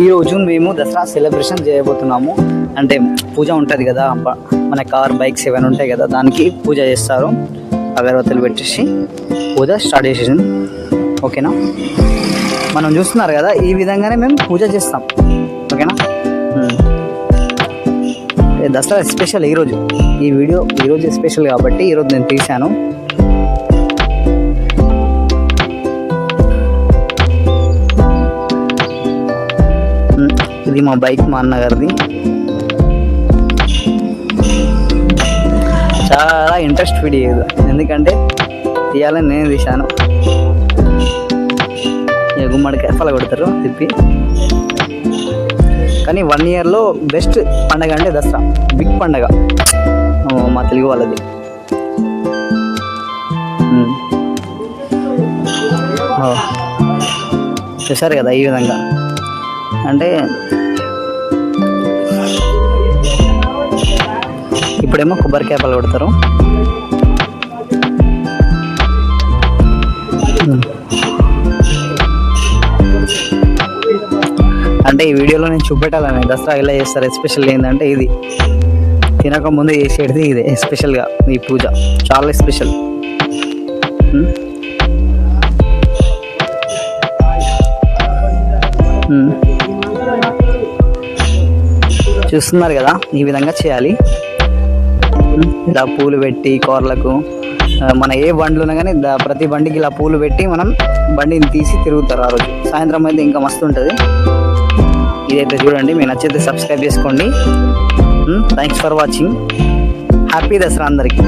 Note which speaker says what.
Speaker 1: ఈరోజు మేము దసరా సెలబ్రేషన్ చేయబోతున్నాము. అంటే పూజ ఉంటుంది కదా మన కార్ బైక్స్ ఏమైనా ఉంటాయి కదా దానికి పూజ చేస్తారు. అగరబత్తులు పెట్టేసి పూజ స్టార్ట్ చేసేసింది. ఓకేనా? మనం చూస్తున్నారు కదా ఈ విధంగానే మేము పూజ చేస్తాం. ఓకేనా? దసరా స్పెషల్ ఈరోజు ఈ వీడియో ఈరోజు స్పెషల్ కాబట్టి ఈరోజు నేను తీశాను. ఇది మా బైక్ మా అన్నగారిది. చాలా ఇంట్రెస్ట్ వీడియో ఇది. ఎందుకంటే తీయాలని నేను తీశాను. గుమ్మడి గుమ్మడికాయ ఫల కొడతారు తిప్పి. కానీ వన్ ఇయర్లో బెస్ట్ పండగ అంటే దసరా. బిగ్ పండగ. మా తెలుగు వాళ్ళది. చూసారు కదా ఈ విధంగా. అంటే ఇప్పుడేమో కొబ్బరికాయ పళ్ళు కొడతారు. అంటే ఈ వీడియోలో నేను చూపెట్టాలని దసరా ఇలా చేస్తారు ఎస్పెషల్ ఏంటంటే ఇది. తినక ముందు చేసేది ఇదే ఎస్పెషల్గా ఈ పూజ. చాలా స్పెషల్ ఉమ్. చూస్తున్నారు కదా ఈ విధంగా చేయాలి. ఇలా పూలు పెట్టి కూరలకు మన ఏ బండ్లు ఉన్నా కానీ దా- ప్రతి బండికి ఇలా పూలు పెట్టి మనం బండిని తీసి తిరుగుతారు ఆ రోజు. సాయంత్రం అయితే ఇంకా మస్తు ఉంటుంది. ఇదైతే చూడండి మీరు నచ్చితే సబ్స్క్రైబ్ చేసుకోండి. Thanks for watching happy Dasara అందరికీ.